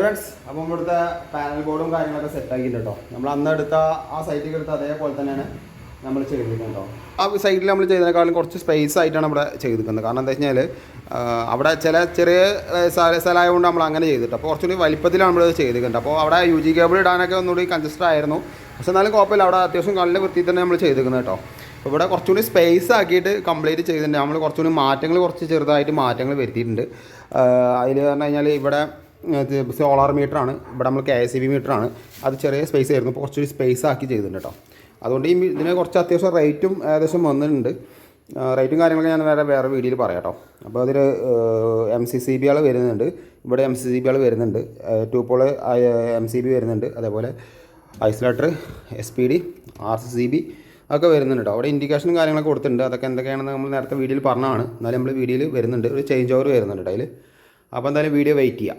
Friends അപ്പം ഇവിടുത്തെ panel ബോർഡും കാര്യങ്ങളൊക്കെ സെറ്റ് ആക്കിയിട്ടുണ്ട് കേട്ടോ നമ്മൾ അന്ന് എടുത്ത ആ സൈറ്റിൽ എടുത്ത അതേപോലെ തന്നെയാണ് നമ്മൾ ചെയ്തിരിക്കുന്നത് ആ സൈറ്റിൽ നമ്മൾ ചെയ്തതിനേക്കാളും കുറച്ച് സ്പേസ് ആയിട്ടാണ് ഇവിടെ ചെയ്തിരിക്കുന്നത്. കാരണം എന്താ വെച്ചാൽ അവിടെ ചില ചെറിയ സ്ഥലമായതുകൊണ്ട് നമ്മൾ അങ്ങനെ ചെയ്തിട്ട് അപ്പോൾ കുറച്ചുകൂടി വലിപ്പത്തിലാണ് നമ്മൾ ചെയ്തിരിക്കുന്നത്. അപ്പോൾ അവിടെ യു ജി കേബിൾ ഇടാനൊക്കെ ഒന്നുകൂടി കൺജസ്റ്റഡ് ആയിരുന്നു. പക്ഷെ എന്നാലും കുഴപ്പമില്ല അവിടെ അത്യാവശ്യം നല്ല വൃത്തിയിൽ തന്നെ നമ്മൾ ചെയ്തിരിക്കുന്നത് കേട്ടോ അപ്പോൾ ഇവിടെ കുറച്ചുകൂടി സ്പേസ് ആക്കിയിട്ട് കംപ്ലീറ്റ് ചെയ്തിട്ടുണ്ട്. നമ്മൾ കുറച്ചുകൂടി മാറ്റങ്ങൾ കുറച്ച് ചെറുതായിട്ട് മാറ്റങ്ങൾ വരുത്തിയിട്ടുണ്ട്. അതിൽ പറഞ്ഞു കഴിഞ്ഞാൽ ഇവിടെ സോളാർ മീറ്ററാണ് ഇവിടെ നമ്മൾ കെ എസ് സി ബി മീറ്ററാണ് അത് ചെറിയ സ്പേസ് ആയിരുന്നു. ഇപ്പോൾ കുറച്ചൊരു സ്പേസ് ആക്കി ചെയ്തിട്ടുണ്ട് കേട്ടോ അതുകൊണ്ട് ഈ ഇതിന് കുറച്ച് അത്യാവശ്യം റേറ്റും ഏകദേശം വന്നിട്ടുണ്ട്. റേറ്റും കാര്യങ്ങളൊക്കെ ഞാൻ വേറെ വേറെ വീഡിയോയിൽ പറയാം കേട്ടോ അപ്പോൾ അതിൽ എം സി സി ബി ആൾ വരുന്നുണ്ട്. ഇവിടെ എം സി സി ബി ആൾ വരുന്നുണ്ട്. Two pole M C B വരുന്നുണ്ട്. അതേപോലെ isolator S P D R C C B ഒക്കെ വരുന്നുണ്ട് അവിടെ ഇൻഡിക്കേഷനും കാര്യങ്ങളൊക്കെ കൊടുത്തിട്ടുണ്ട്. അതൊക്കെ എന്തൊക്കെയാണെന്ന് നമ്മൾ നേരത്തെ വീഡിയോയിൽ പറഞ്ഞതാണ്. എന്നാലും നമ്മൾ വീഡിയോയിൽ വരുന്നുണ്ട്. ഒരു ചേഞ്ച് ഓവർ വരുന്നുണ്ട് അതിൽ അപ്പോൾ എന്തായാലും വീഡിയോ വെയിറ്റ് ചെയ്യാം.